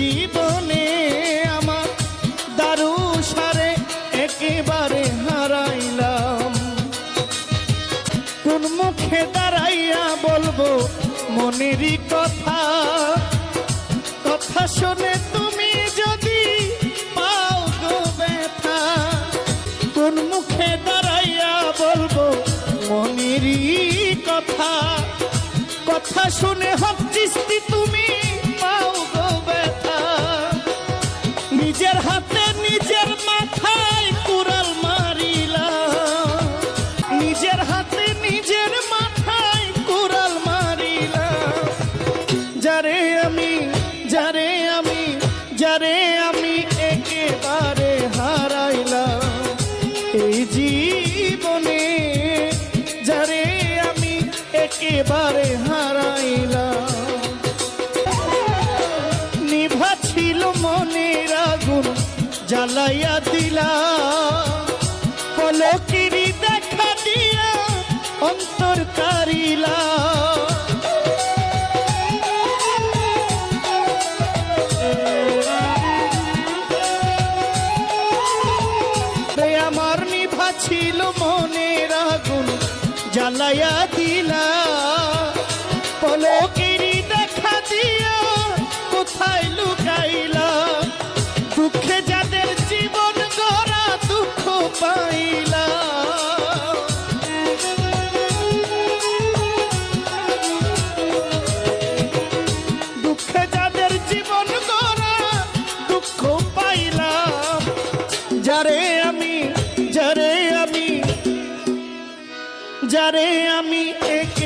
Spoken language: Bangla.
জীবনে আমার দারু সারে একেবারে হারাইলাম। কোন মুখে দাঁড়াইয়া বলব মনেরই কথা? কথা শুনে তুমি যদি পাও গো ব্যথা, কোন মুখে দাঁড়াইয়া বলব মনেরই কথা? কথা শুনে হচ্ছিস্তি তুমি যারে আমি একেবারে হারাইলাম। এই জীবনে যারে আমি একেবারে হারাইলাম। নিভা ছিল মনের আগুন, জ্বালাইয়া দিলা পলকিরি দেখা দিয়া অন্তর ছিল মনের আগুন জ্বালায়া দিলা যারে আমি এক